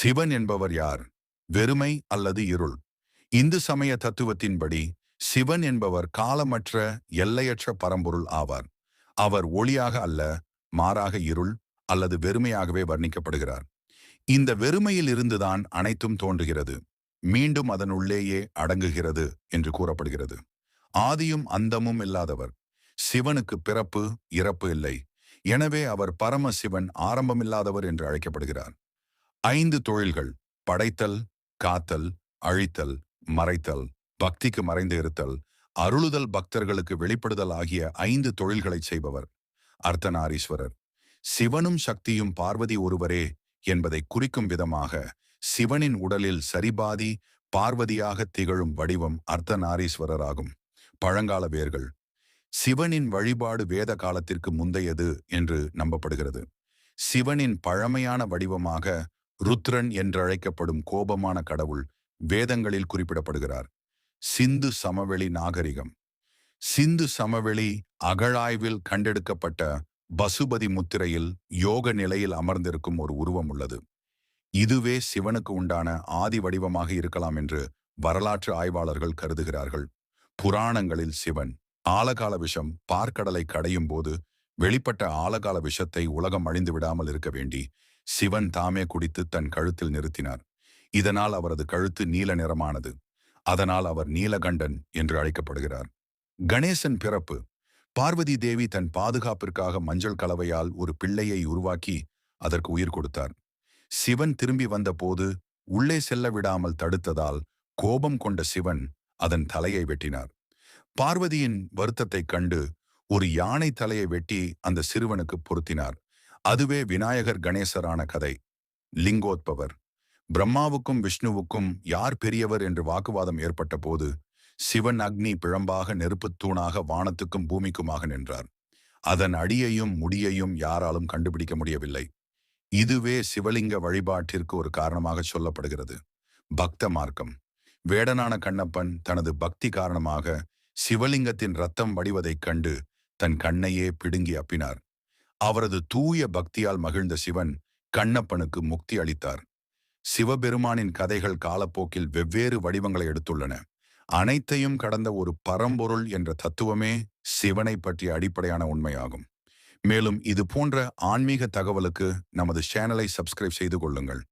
சிவன் என்பவர் யார்? வெறுமை அல்லது இருள்? இந்து சமய தத்துவத்தின்படி சிவன் என்பவர் காலமற்ற எல்லையற்ற பரம்பொருள் ஆவார். அவர் ஒளியாக அல்ல மாறாக இருள் அல்லது வெறுமையாகவே வர்ணிக்கப்படுகிறார். இந்த வெறுமையில் இருந்துதான் அனைத்தும் தோன்றுகிறது. மீண்டும் அதன் உள்ளேயே அடங்குகிறது என்று கூறப்படுகிறது. ஆதியும் அந்தமும் இல்லாதவர். சிவனுக்கு பிறப்பு இறப்பு இல்லை. எனவே அவர் பரமசிவன் ஆரம்பமில்லாதவர் என்று அழைக்கப்படுகிறார். ஐந்து தொழில்கள். படைத்தல் காத்தல் அழித்தல் மறைத்தல் பக்திக்கு மறைந்து இருத்தல் அருளுதல் பக்தர்களுக்கு வெளிப்படுதல் ஆகிய ஐந்து தொழில்களை செய்பவர். அர்த்தநாரீஸ்வரர் சிவனும் சக்தியும் பார்வதி ஒருவரே என்பதை குறிக்கும் விதமாக சிவனின் உடலில் சரிபாதி பார்வதியாக திகழும் வடிவம் அர்த்தநாரீஸ்வரர் ஆகும். பழங்கால வேர்கள் சிவனின் வழிபாடு வேத காலத்திற்கு முந்தையது என்று நம்பப்படுகிறது. சிவனின் பழமையான வடிவமாக ருத்ரன் என்றழைக்கப்படும் கோபமான கடவுள் வேதங்களில் குறிப்பிடப்படுகிறார். சிந்து சமவெளி நாகரிகம். சிந்து சமவெளி அகழாய்வில் கண்டெடுக்கப்பட்ட பசுபதி முத்திரையில் யோக நிலையில் அமர்ந்திருக்கும் ஒரு உருவம் உள்ளது. இதுவே சிவனுக்கு உண்டான ஆதி வடிவமாக இருக்கலாம் என்று வரலாற்று ஆய்வாளர்கள் கருதுகிறார்கள். புராணங்களில் சிவன் ஆலகால விஷம் பார்க்கடலை கடையும் போது வெளிப்பட்ட ஆலகால விஷத்தை உலகம் அழிந்து விடாமல் இருக்க வேண்டி சிவன் தாமே குடித்து தன் கழுத்தில் நிறுத்தினார். இதனால் அவரது கழுத்து நீல நிறமானது. அதனால் அவர் நீலகண்டன் என்று அழைக்கப்படுகிறார். கணேசன் பிறப்பு. பார்வதி தேவி தன் பாதுகாப்பிற்காக மஞ்சள் கலவையால் ஒரு பிள்ளையை உருவாக்கி அதற்கு உயிர் கொடுத்தார். சிவன் திரும்பி வந்தபோது உள்ளே செல்ல விடாமல் தடுத்ததால் கோபம் கொண்ட சிவன் அதன் தலையை வெட்டினார். பார்வதியின் வருத்தத்தைக் கண்டு ஒரு யானை தலையை வெட்டி அந்த சிறுவனுக்கு பொருத்தினார். அதுவே விநாயகர் கணேசரான கதை. லிங்கோத்பவர். பிரம்மாவுக்கும் விஷ்ணுவுக்கும் யார் பெரியவர் என்று வாக்குவாதம் ஏற்பட்ட போது சிவன் அக்னி பிழம்பாக நெருப்புத் தூணாக வானத்துக்கும் பூமிக்குமாக நின்றார். அதன் அடியையும் முடியையும் யாராலும் கண்டுபிடிக்க முடியவில்லை. இதுவே சிவலிங்க வழிபாட்டிற்கு ஒரு காரணமாக சொல்லப்படுகிறது. பக்த மார்க்கம். வேடனான கண்ணப்பன் தனது பக்தி காரணமாக சிவலிங்கத்தின் ரத்தம் வடிவதைக் கண்டு தன் கண்ணையே பிடுங்கி அப்பினார். அவரது தூய பக்தியால் மகிழ்ந்த சிவன் கண்ணப்பனுக்கு முக்தி அளித்தார். சிவபெருமானின் கதைகள் காலப்போக்கில் வெவ்வேறு வடிவங்களை எடுத்துள்ளன. அனைத்தையும் கடந்த ஒரு பரம்பொருள் என்ற தத்துவமே சிவனை பற்றிய அடிப்படையான உண்மையாகும். மேலும் இது போன்ற ஆன்மீக தகவலுக்கு நமது சேனலை சப்ஸ்கிரைப் செய்து கொள்ளுங்கள்.